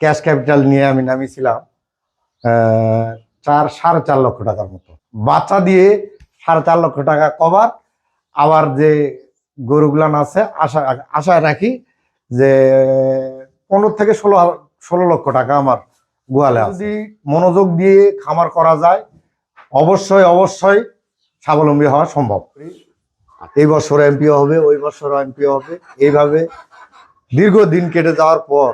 Cash capital নিয়ে আমি নামিয়েছিলাম চার সাড়ে চার লক্ষ টাকার মতো। বাচ্চা দিয়ে সাড়ে চার লক্ষ টাকা কভার। আবার যে গরুগুলান আছে আশা আশায় রাখি যে পনেরো থেকে ষোলো ষোলো লক্ষ টাকা আমার গোয়ালে। যদি মনোযোগ দিয়ে খামার করা যায় অবশ্যই অবশ্যই স্বাবলম্বী হওয়া সম্ভব। এই বছর এমপিও হবে ওই বছর এমপিও হবে। এইভাবে দীর্ঘদিন কেটে যাওয়ার পর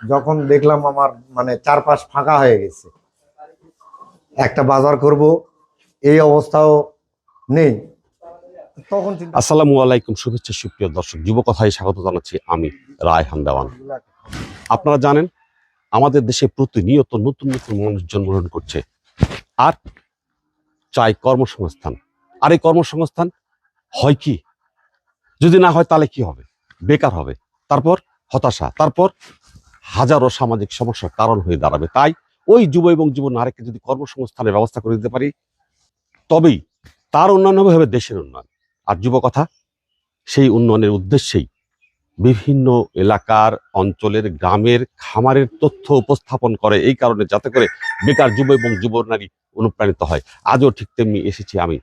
যখন দেখলাম আমার মানে চারপাশ ফাঁকা হয়ে গেছে, একটা বাজার করব, এই অবস্থাও নেই। তখন আসসালামু আলাইকুম, শুভেচ্ছা, সুপ্রিয় দর্শক যুবকথায় স্বাগত জানাচ্ছি আমি রায়হান দেওয়ান। আপনারা জানেন, আমাদের দেশে প্রতিনিয়ত নতুন নতুন মানুষ জন্মগ্রহণ করছে। আর চাই কর্মসংস্থান। আর এই কর্মসংস্থান হয় কি? যদি না হয় তাহলে কি হবে? বেকার হবে। তারপর হতাশা। তারপর হাজারো সামাজিক সমস্যার কারণ হয়ে দাঁড়াবে। তাই ওই যুব এবং যুব নারীকে যদি কর্মসংস্থানের ব্যবস্থা করে দিতে পারি, তবেই তার উন্নয়ন হবে হবে দেশের উন্নয়ন। আর যুবকথা সেই উন্নয়নের উদ্দেশ্যেই বিভিন্ন এলাকার, অঞ্চলের, গ্রামের খামারের তথ্য উপস্থাপন করে, এই কারণে যাতে করে বেকার যুব এবং যুব নারী অনুপ্রাণিত হয়। আজও ঠিক তেমনি এসেছি আমি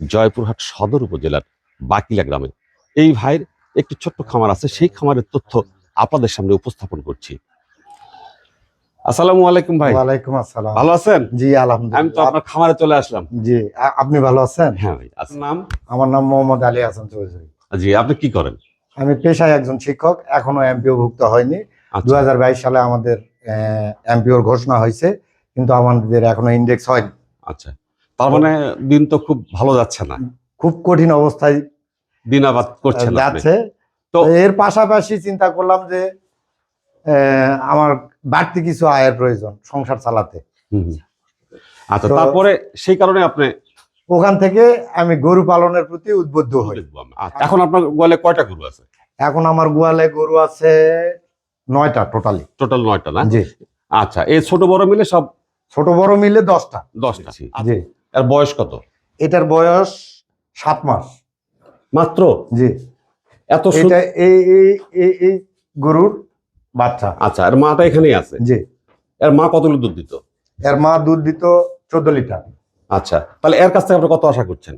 জয়পুরহাট সদর উপজেলার বাকিলা গ্রামে। এই ভাইয়ের একটি ছোট্ট খামার আছে, সেই খামারের তথ্য আপনাদের সামনে উপস্থাপন করছি। আসসালামু আলাইকুম ভাই। ওয়ালাইকুম আসসালাম। ভালো আছেন? জি আমি তো আপনার খামারে চলে আসলাম। জি আপনি ভালো আছেন? হ্যাঁ ভাই আপনার নাম? আমার নাম মোহাম্মদ আলী হাসান চৌধুরী। জি আপনি কি করেন? আমি পেশায় একজন শিক্ষক এখনও এমপিও ভুক্ত হয়নি দু আচ্ছা সালে আমাদের এমপিওর ঘোষণা হয়েছে কিন্তু আমাদের এখনও ইন্ডেক্স হয়নি। আচ্ছা। তার মানে দিন তো খুব ভালো যাচ্ছে না। খুব কঠিন অবস্থায় দিন আবাদ করছেন আপনি। যাচ্ছে। তো এর পাশাপাশি চিন্তা করলাম যে আমার বাড়তি কিছু আয়ের প্রয়োজন সংসার চালাতে। আচ্ছা তারপরে সেই কারণে আপনি ওখান থেকে আমি গরু পালনের প্রতি উদ্বুদ্ধ হই। আচ্ছা, এখন আপনার গোয়ালে কয়টা গরু আছে? এখন আমার গোয়ালে গরু আছে নয়টা টোটালি টোটাল নয়টা না? জি। আচ্ছা এই ছোট বড় মিলে সব ছোট বড় মিলে দশটা। দশটা। জি। এর বয়স কত? এটার বয়স সাত মাস। মাত্র? জি। এত এটা এই এই এই এই গরুর বাচ্চা। আচ্ছা এর মাটা এখানেই আছে? জি। এর মা কতগুলো দুধ দিত? এর মা দুধ দিত চোদ্দ লিটার। আচ্ছা তাহলে এর কাছ থেকে আপনি কত আশা করছেন?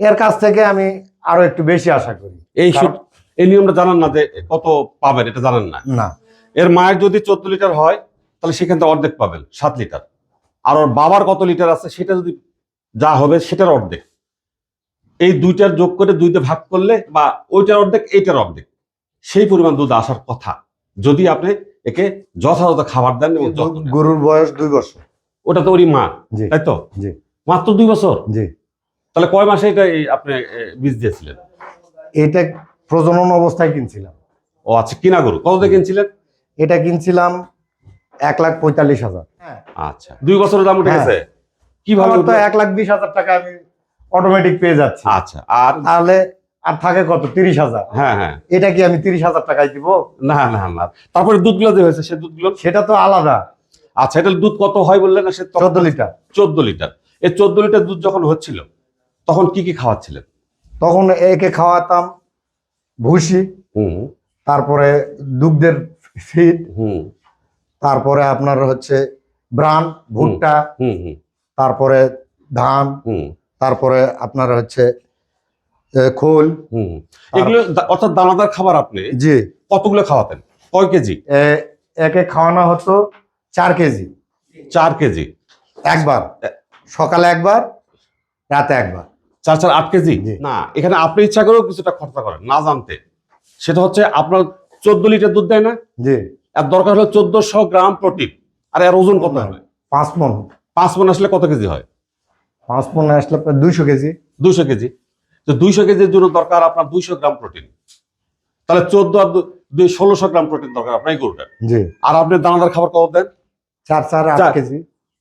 এর কাছ থেকে আমি আরও একটু বেশি আশা করি। এই এই নিয়মটা জানান না যে কত পাবেন এটা জানেন না। না। এর মায়ের যদি চোদ্দ লিটার হয় তাহলে সেখান থেকে অর্ধেক পাবেন সাত লিটার। আর ওর বাবার কত লিটার আছে সেটা যদি যা হবে সেটার অর্ধেক। এই দুইটার যোগ করে দুইটা ভাগ করলে বা ওইটার অর্ধেক এইটার অর্ধেক। সেই পরিমাণ দুধ আসার কথা। যদি আপনি একে যথাযথ খাবার দেন এবং গরুর বয়স দুই বছর। ওটা তো ওরই মা তাই তো? জি। মাত্র দুই বছর? জি। তাহলে কয় মাসে এটা এই আপনি বীজ দিয়েছিলেন? এটা প্রজনন অবস্থায় কিনছিলাম। ও আচ্ছা কিনা গরু? কত দিয়ে কিনছিলেন? এটা কিনছিলাম এক লাখ পঁয়তাল্লিশ হাজার। হ্যাঁ। আচ্ছা দুই বছরের দাম উঠে হ্যাঁ। গেছে? কীভাবে তো এক লাখ বিশ হাজার টাকা আমি অটোমেটিক পেয়ে যাচ্ছি। আচ্ছা আর তাহলে আর থাকে কত? তিরিশ হাজার। হ্যাঁ হ্যাঁ। এটা কি আমি তিরিশ হাজার টাকায় দিব? না না না। তারপরে দুধগুলো যে হয়েছে সে দুধগুলো সেটা তো আলাদা। আচ্ছা এটা দুধ কত হয় বললেন না সে চোদ্দ লিটার। চোদ্দ লিটার। এই চোদ্দ লিটার দুধ যখন হচ্ছিল তখন কি কি খাওয়াচ্ছিলেন? তখন একে খাওয়াতাম ভুসি হুম। তারপরে দুগ্ধের ফিড হুম। তারপরে আপনার হচ্ছে ব্রান ভুট্টা হুম হুম। তারপরে ধান হুম। তারপরে আপনার হচ্ছে খোল। হুম এগুলো অর্থাৎ দানাদার খাবার আপনি জি। কতগুলো খাওয়াতেন? কয় কেজি? একে খাওয়ানো হতো চার কেজি। চার কেজি। একবার। সকালে একবার রাতে একবার। চার চার আট কেজি। না এখানে আপনি ইচ্ছা করেও কিছুটা খরচা করেন না জানতে। সেটা হচ্ছে আপনার চোদ্দ লিটার দুধ দেয় না? জি। এর দরকার হলো চোদ্দশো গ্রাম প্রোটিন। আর এর ওজন কত হবে? পাঁচ মন। পাঁচ মন আসলে কত কেজি হয়? পাঁচ মন আসলে দুইশো কেজি। দুইশো কেজি। তো দুইশো কেজির জন্য দরকার আপনার দুইশো গ্রাম প্রোটিন। তাহলে চোদ্দ আর দুই ষোলোশো গ্রাম প্রোটিন দরকার আপনার জি। আর আপনি দানাদার খাবার কত দেন? চার চার আট কেজি।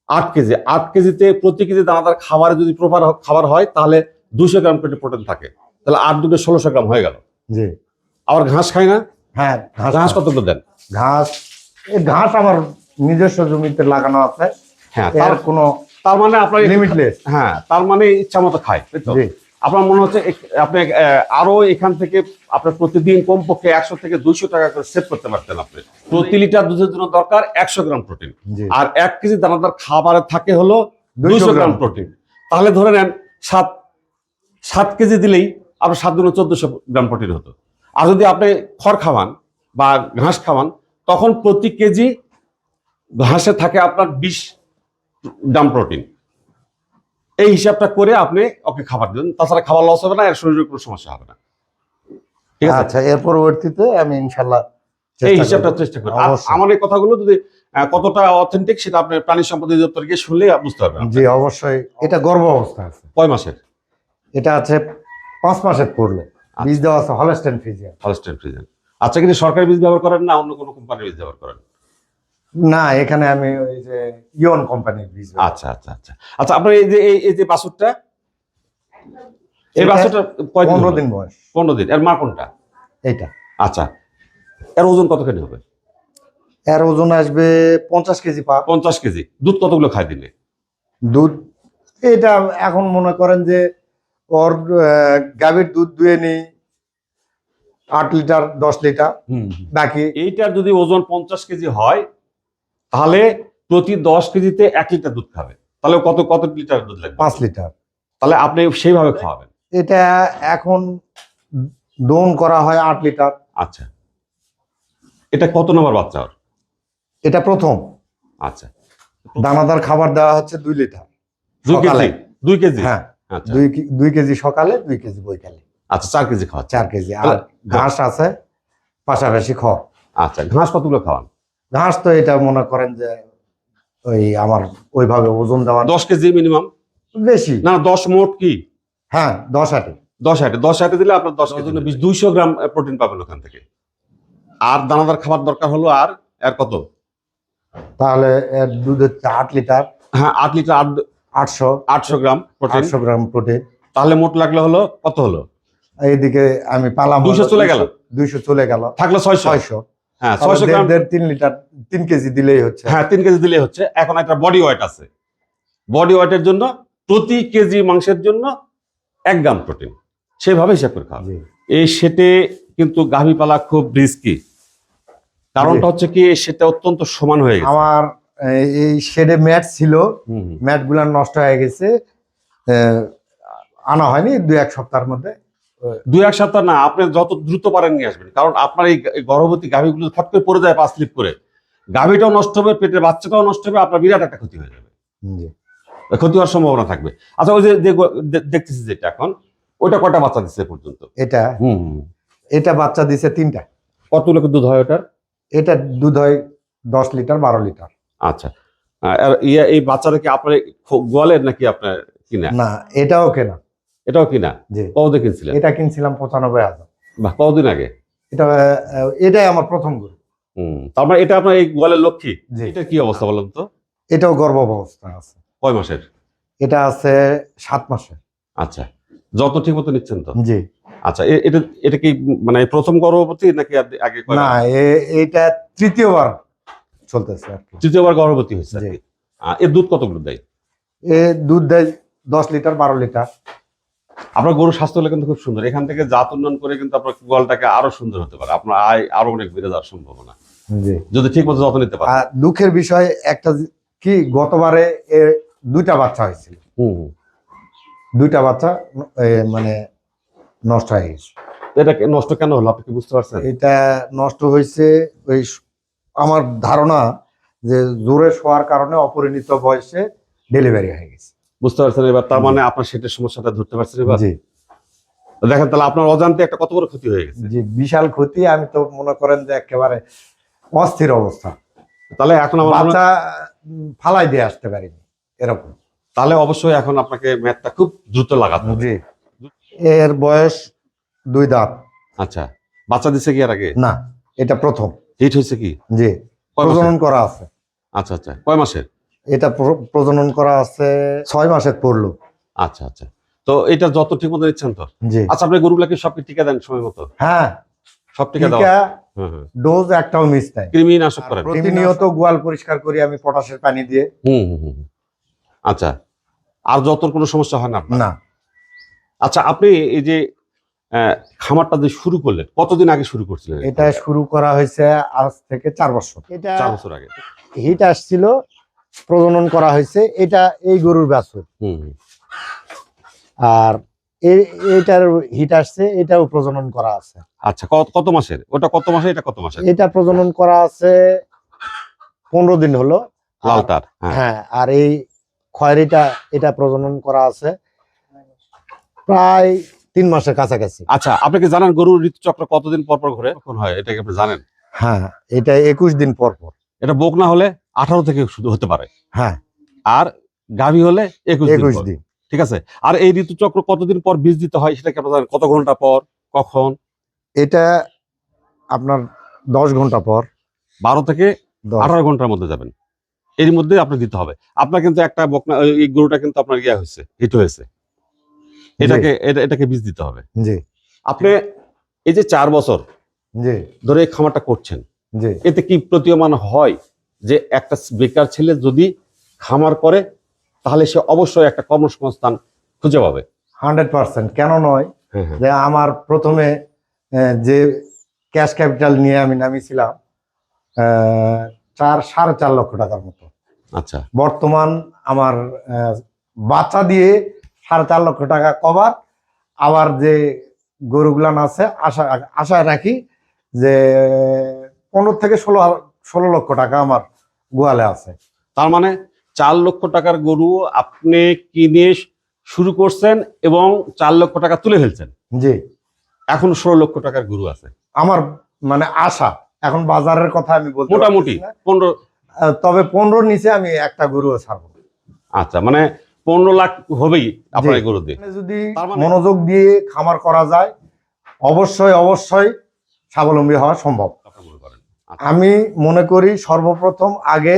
আট কেজি। আট কেজিতে প্রতি কেজি দানাদার খাবারে যদি প্রপার খাবার হয় তাহলে দুশো গ্রাম করে প্রোটিন থাকে। তাহলে আট দুটো ষোলোশো গ্রাম হয়ে গেল। জি। আবার ঘাস খায় না? হ্যাঁ ঘাস কত দেন? ঘাস ঘাস আমার নিজস্ব জমিতে লাগানো আছে। হ্যাঁ তার কোনো তার মানে আপনার লিমিটলেস হ্যাঁ তার মানে ইচ্ছা মতো খায়? জি। আপনার মনে হচ্ছে আপনি আরও এখান থেকে আপনার প্রতিদিন কমপক্ষে একশো থেকে দুইশো টাকা করে সেভ করতে পারতেন আপনি। প্রতি লিটার দুধের জন্য দরকার একশো গ্রাম প্রোটিন আর এক কেজি দানাদার খাবারে থাকে হলো 200 দুইশো গ্রাম। গ্রাম প্রোটিন তাহলে ধরে নেন সাত সাত কেজি দিলেই আপনার সাত দিনে চোদ্দশো গ্রাম প্রোটিন হতো। আর যদি আপনি খড় খাওয়ান বা ঘাস খাওয়ান তখন প্রতি কেজি ঘাসে থাকে আপনার বিশ গ্রাম প্রোটিন এই হিসাবটা করে আপনি ওকে খাবার দেবেন। তাছাড়া খাবার লস হবে না এর শরীরের কোনো সমস্যা হবে না। ঠিক আছে? আচ্ছা এর পরবর্তীতে আমি ইনশাল্লাহ এই হিসাবটা চেষ্টা আর আমার এই কথাগুলো যদি কতটা অথেন্টিক সেটা আপনি প্রাণী সম্পদ অধিদপ্তর গিয়ে শুনলে বুঝতে পারবেন। জি অবশ্যই। এটা গর্ভ অবস্থা আছে। কয় মাসের? এটা আছে পাঁচ মাসের পড়লে বীজ দেওয়া আছে হলস্টেন ফিজিয়ান। হলস্টেন ফ্রিজেন আচ্ছা কিন্তু সরকারি বীজ ব্যবহার করেন না অন্য কোনো কোম্পানির বীজ ব্যবহার করেন? না এখানে আমি ওই যে ইয়ন কোম্পানির বীজ আচ্ছা আচ্ছা আচ্ছা। আচ্ছা আপনার এই যে এই- যে বাছুরটা? এই বাছুরটা কয়দিন পনেরো দিন বয়স। পনেরো দিন। এর মা কোনটা? এইটা। আচ্ছা। এর ওজন কত কতখানি হবে? এর ওজন আসবে পঞ্চাশ কেজি পা পঞ্চাশ কেজি। দুধ কতগুলো খাই দিলে দুধ এটা এখন মনে করেন যে ওর গাভীর দুধ দুয়ে নিই। আট লিটার দশ লিটার। বাকি এইটার যদি ওজন পঞ্চাশ কেজি হয় তাহলে প্রতি দশ কেজিতে এক লিটার দুধ খাবে তাহলে কত কত লিটার দুধ লাগবে? পাঁচ লিটার। তাহলে আপনি সেইভাবে খাওয়াবেন। এটা এখন দোন করা হয় আট লিটার। আচ্ছা। এটা কত নম্বর বাচ্চা ওর? এটা প্রথম। আচ্ছা। দানাদার খাবার দেওয়া হচ্ছে দুই লিটার। দুই কেজি? দুই কেজি? হ্যাঁ। আচ্ছা। দুই দুই কেজি সকালে দুই কেজি বৈকালে। আচ্ছা চার কেজি খাওয়া চার কেজি। আর ঘাস আছে পাশাপাশি খ আচ্ছা ঘাস কতগুলো খাওয়ান? ঘাস তো এটা মনে করেন যে ওই আমার ওইভাবে ওজন দেওয়া দশ কেজি মিনিমাম বেশি। না দশ মোট কি? হ্যাঁ দশ আটি দশ হাটে। দশ হাটে দিলে আপনার দশ কেজি বিশ দুইশো গ্রাম প্রোটিন পাবেন ওখান থেকে। আর দানাদার খাবার দরকার হলো আর এর কত? তাহলে এর দুধ হচ্ছে আট লিটার। হ্যাঁ আট লিটার আট আটশো। আটশো গ্রাম আটশো গ্রাম প্রোটিন তাহলে মোট লাগলে হলো কত হলো? এইদিকে আমি পালাম 200 চলে গেল? দুইশো চলে গেল। থাকল ছয়শো। ছয়শো। হ্যাঁ তাহলে ছয়শো গ্রাম তিন লিটার তিন কেজি দিলেই হচ্ছে। হ্যাঁ তিন কেজি দিলে হচ্ছে। এখন একটা বডি ওয়েট আছে। বডি ওয়েটের জন্য প্রতি কেজি মাংসের জন্য এক গ্রাম প্রোটিন সেভাবে হিসাব করে খাওয়া। এই সেটে কিন্তু গাভী পালা খুব রিস্কি কারণটা হচ্ছে কি সেটা অত্যন্ত সমান হয়ে গেছে। আমার এই- শেডে ম্যাট ছিল। ম্যাটগুলা নষ্ট হয়ে গেছে। আনা হয়নি দু এক সপ্তাহের মধ্যে। দুই এক সপ্তাহ না আপনি যত দ্রুত পারেন নিয়ে আসবেন। কারণ আপনার এই গর্ভবতী গাভীগুলো ফট করে পড়ে যায় পা স্লিপ করে। গাভীটাও নষ্ট হবে পেটের বাচ্চাটাও নষ্ট হবে আপনার বিরাট একটা ক্ষতি হয়ে যাবে। ক্ষতি হওয়ার সম্ভাবনা থাকবে। আচ্ছা ওই যে দেখতেছি যেটা এখন ওটা কটা বাচ্চা দিচ্ছে পর্যন্ত? এটা? হুম। এটা বাচ্চা দিছে তিনটা। কত লোকের দুধ হয় ওটার? এটা দুধ হয় দশ লিটার বারো লিটার। আচ্ছা। আর এই বাচ্চাটা কি আপনার গোয়ালের নাকি আপনার কিনা? না এটাও কেনা। এটাও কিনা? কতদিন কিনছিলেন? এটা কিনছিলাম পঁচানব্বই হাজার। বাহ কতদিন আগে? এটা এটাই আমার প্রথম গরু। হুম তার মানে এটা আপনার এই গোয়ালের লক্ষ্মী? এটা কি অবস্থা বলেন তো? এটাও গর্ভ অবস্থা আছে। কয় মাসের? এটা আছে সাত মাসে আচ্ছা যত্ন ঠিক মতো নিচ্ছেন তো? জি। আচ্ছা এটা এটা কি মানে প্রথম গর্ভবতী নাকি আগে না এ- এইটা তৃতীয়বার চলতেছে আর কি। তৃতীয়বার গর্ভবতী হয়েছে। এর দুধ কতগুলো দেয়? এ দুধ দেয় দশ লিটার বারো লিটার। আপনার গরুর স্বাস্থ্য হলে কিন্তু খুব সুন্দর। এখান থেকে জাত উন্নয়ন করে কিন্তু আপনার গোয়ালটাকে আরও সুন্দর হতে পারে। আপনার আয় আরও অনেক বেড়ে যাওয়ার সম্ভাবনা। যদি ঠিক মতো যত্ন নিতে আর দুঃখের বিষয় একটা কি গতবারে দুইটা বাচ্চা হয়েছিল। দুইটা বাচ্চা মানে নষ্ট হয়ে গেছে। এটা নষ্ট কেন হলো? আপনি কি বুঝতে পারছেন? এটা নষ্ট হয়েছে ওই আমার ধারণা যে জোরে শোয়ার কারণে অপরিণত বয়সে ডেলিভারি হয়ে গেছে। বুঝতে পারছেন এবার তার মানে আপনার সেটা সমস্যাটা ধরতে পারছেন এবার জি। দেখেন তাহলে আপনার অজান্তে একটা কত বড় ক্ষতি হয়ে গেছে? জি বিশাল ক্ষতি আমি তো মনে করেন যে একেবারে অস্থির অবস্থা। তাহলে এখন আমার বাচ্চা ফালাই দিয়ে আসতে পারিনি এরকম। তাহলে অবশ্যই এখন আপনাকে ম্যাথটা খুব দ্রুত লাগাতে জি। এর বয়স দুই দাঁত। আচ্ছা বাচ্চা দিছে কি আর আগে? না এটা প্রথম। হিট হয়েছে কি? জি প্রজনন করা আছে। আচ্ছা আচ্ছা কয় মাসের? এটা প্র- প্রজনন করা আছে ছয় মাসের পড়ল আচ্ছা আচ্ছা। তো এটা যত ঠিক মতো নিচ্ছেন তো? আচ্ছা আপনি গরুগুলাকে সব কি টিকা দেন সময় মতো? হ্যাঁ। সব টিকা হ্যাঁ হ্যাঁ। ডোজ একটাও মিস নাই। কৃমি নাশক করেন। প্রতিনিয়ত গোয়াল পরিষ্কার করি আমি পটাশের পানি দিয়ে। হুম হুম। আচ্ছা আর যত কোনো সমস্যা হয় না না। আচ্ছা আপনি এই যে আহ, খামারটা যে শুরু করলেন কতদিন আগে শুরু করছিলেন? এটা শুরু করা হয়েছে আজ থেকে চার বছর। এটা চার বছর আগে। হিট আসছিল প্রজনন করা হয়েছে এটা এই গরুর বাছুর। আর এটার হিট আসছে এটাও প্রজনন করা আছে। আচ্ছা কত কত মাসের? ওটা কত মাসের এটা কত মাসের? এটা প্রজনন করা আছে পনেরো দিন হলো। লালটার হ্যাঁ। হ্যাঁ আর এই খয়েরিটা এটা প্রজনন করা আছে প্রায় তিন মাসের কাছাকাছি। আচ্ছা আপনি কি জানেন গরুর ঋতুচক্র কতদিন পর পর ঘুরে? কখন হয়? এটা কি আপনি জানেন? হ্যাঁ এটা একুশ দিন পর পর। এটা বোক না হলে? আঠারো থেকে শুধু হতে পারে। হ্যাঁ। আর গাভী হলে একুশ দিন একুশ দিন। ঠিক আছে? আর এই ঋতুচক্র কতদিন পর বীজ দিতে হয় সেটা কি আপনার কত ঘণ্টা পর কখন? এটা আপনার দশ ঘণ্টা পর। বারো থেকে আঠারো ঘণ্টার মধ্যে যাবেন। এর মধ্যে আপনি দিতে হবে। আপনার কিন্তু একটা বকনা এই গরুটা কিন্তু আপনার ইয়া হয়েছে হিট হয়েছে। এটাকে এটা- এটাকে বীজ দিতে হবে। জি। আপনি এই যে চার বছর জি। ধরে এই খামারটা করছেন জি। এতে কি প্রতীয়মান হয়? যে একটা বেকার ছেলে যদি খামার করে তাহলে সে অবশ্যই একটা কর্মসংস্থান খুঁজে পাবে। Hundred percent. কেন নয় হ্যাঁ হ্যাঁ। যে আমার প্রথমে যে ক্যাশ ক্যাপিটাল নিয়ে আমি নামিয়েছিলাম চার সাড়ে চার লক্ষ টাকার মতো। আচ্ছা। বর্তমান আমার বাচ্চা দিয়ে সাড়ে চার লক্ষ টাকা কভার। আবার যে গরুগুলান আছে আশা আশায় রাখি যে পনেরো থেকে ষোলো ষোলো লক্ষ টাকা আমার গোয়ালে আছে। তার মানে চার লক্ষ টাকার গরু আপনি কিনে শুরু করছেন এবং চার লক্ষ টাকা তুলে ফেলছেন। জি। এখন ষোলো লক্ষ টাকার গরু আছে। আমার মানে আশা এখন বাজারের কথা আমি বলতে মোটামুটি পনেরো তবে পনেরো নিচে আমি একটা গরু ছাড়বো। আচ্ছা মানে পনেরো লাখ হবেই আপনার গরু দিয়ে। যদি তার মানে- মনোযোগ দিয়ে খামার করা যায় অবশ্যই অবশ্যই স্বাবলম্বী হওয়া সম্ভব। মনে আমি মনে করি সর্বপ্রথম আগে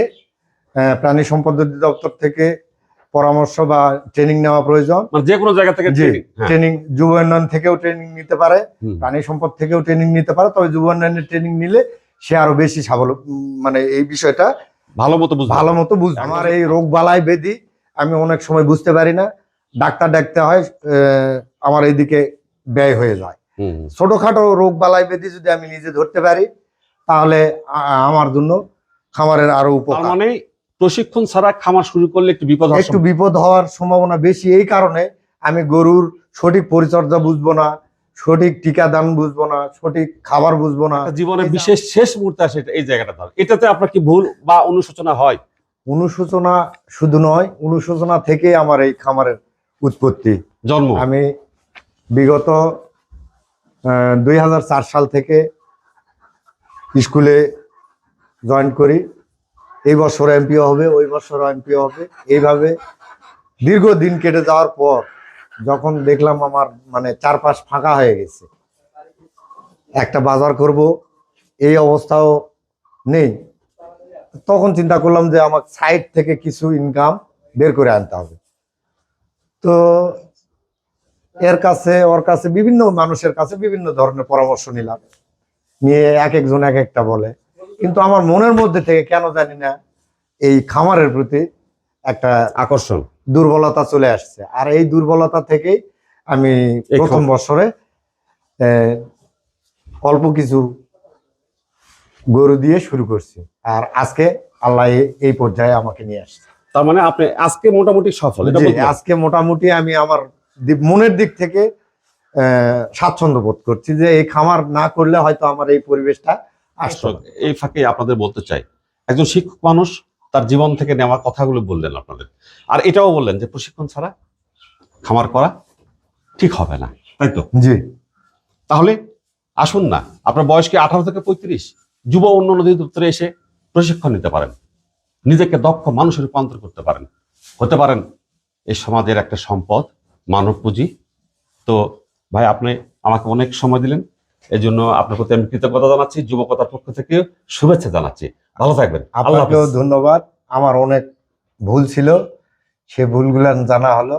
প্রাণী সম্পদ অধিদপ্তর থেকে পরামর্শ বা ট্রেনিং নেওয়া প্রয়োজন। মানে যে কোনো জায়গা থেকে জি হ্যাঁ। ট্রেনিং যুব উন্নয়ন থেকেও ট্রেনিং নিতে পারে প্রাণী সম্পদ থেকেও ট্রেনিং নিতে পারে তবে যুব উন্নয়নের ট্রেনিং নিলে সে আরও বেশি স্বাবলম্বী মানে এই বিষয়টা ভালো মতো ভালো মতো বুঝবে। আমার এই রোগ বালাই বেদি আমি অনেক সময় বুঝতে পারি না। ডাক্তার ডাকতে হয় আহ, আমার এইদিকে ব্যয় হয়ে যায়। ছোটখাটো রোগ বালাই বেদি যদি আমি নিজে ধরতে পারি তাহলে আমার জন্য খামারের আরও উপকার। মানে প্রশিক্ষণ ছাড়া খামার শুরু করলে একটু বিপদ একটু বিপদ হওয়ার সম্ভাবনা বেশি। এই কারণে আমি গরুর সঠিক পরিচর্যা বুঝব না সঠিক টিকাদান বুঝব না সঠিক খাবার বুঝব না। জীবনে বিশেষ শেষ মুহূর্তে আসে এই জায়গাটা ধর এটাতে আপনার কি ভুল বা অনুশোচনা হয়? অনুশোচনা শুধু নয় অনুশোচনা থেকে আমার এই খামারের উৎপত্তি। জন্ম। আমি বিগত দুই হাজার চার সাল থেকে স্কুলে জয়েন করি। এই বছর এমপিও হবে, ওই বছর এমপিও হবে। এইভাবে দীর্ঘদিন কেটে যাওয়ার পর যখন দেখলাম আমার মানে চারপাশ ফাঁকা হয়ে গেছে, একটা বাজার করব, এই অবস্থাও নেই। তখন চিন্তা করলাম যে আমার সাইড থেকে কিছু ইনকাম বের করে আনতে হবে। তো এর কাছে, ওর কাছে বিভিন্ন মানুষের কাছে বিভিন্ন ধরনের পরামর্শ নিলাম। নিয়ে এক একজন এক একটা বলে। কিন্তু আমার মনের মধ্যে থেকে কেন জানি না এই খামারের প্রতি একটা আকর্ষণ। দুর্বলতা চলে আসছে। আর এই দুর্বলতা থেকেই আমি প্রথম বছরে অল্প কিছু গরু দিয়ে শুরু করছি। আর আজকে আল্লাহ এই পর্যায়ে আমাকে নিয়ে আসছে। তার মানে আপনি আজকে মোটামুটি সফল। আজকে মোটামুটি আমি আমার মনের দিক থেকে স্বাচ্ছন্দ্য বোধ করছি যে এই খামার না করলে হয়তো আমার এই পরিবেশটা আসতো এই ফাঁকে আপনাদের বলতে চাই একজন শিক্ষক মানুষ তার জীবন থেকে নেওয়া কথাগুলো বললেন আপনাদের আর এটাও বললেন যে প্রশিক্ষণ ছাড়া খামার করা ঠিক হবে না তাই তো? জি। তাহলে আসুন না আপনার বয়স কি আঠারো থেকে পঁয়ত্রিশ? যুব অন্য উন্নয়ন অধিদপ্তরে এসে প্রশিক্ষণ নিতে পারেন নিজেকে দক্ষ মানুষে রূপান্তর করতে পারেন হতে পারেন এই সমাজের একটা সম্পদ মানব পুঁজি তো ভাই আপনি আমাকে অনেক সময় দিলেন। এই জন্য আপনার প্রতি আমি কৃতজ্ঞতা জানাচ্ছি যুবকতার পক্ষ থেকে শুভেচ্ছা জানাচ্ছি। ভালো থাকবেন। আপনাকেও ধন্যবাদ। আমার অনেক ভুল ছিল সে ভুলগুলো জানা হলো।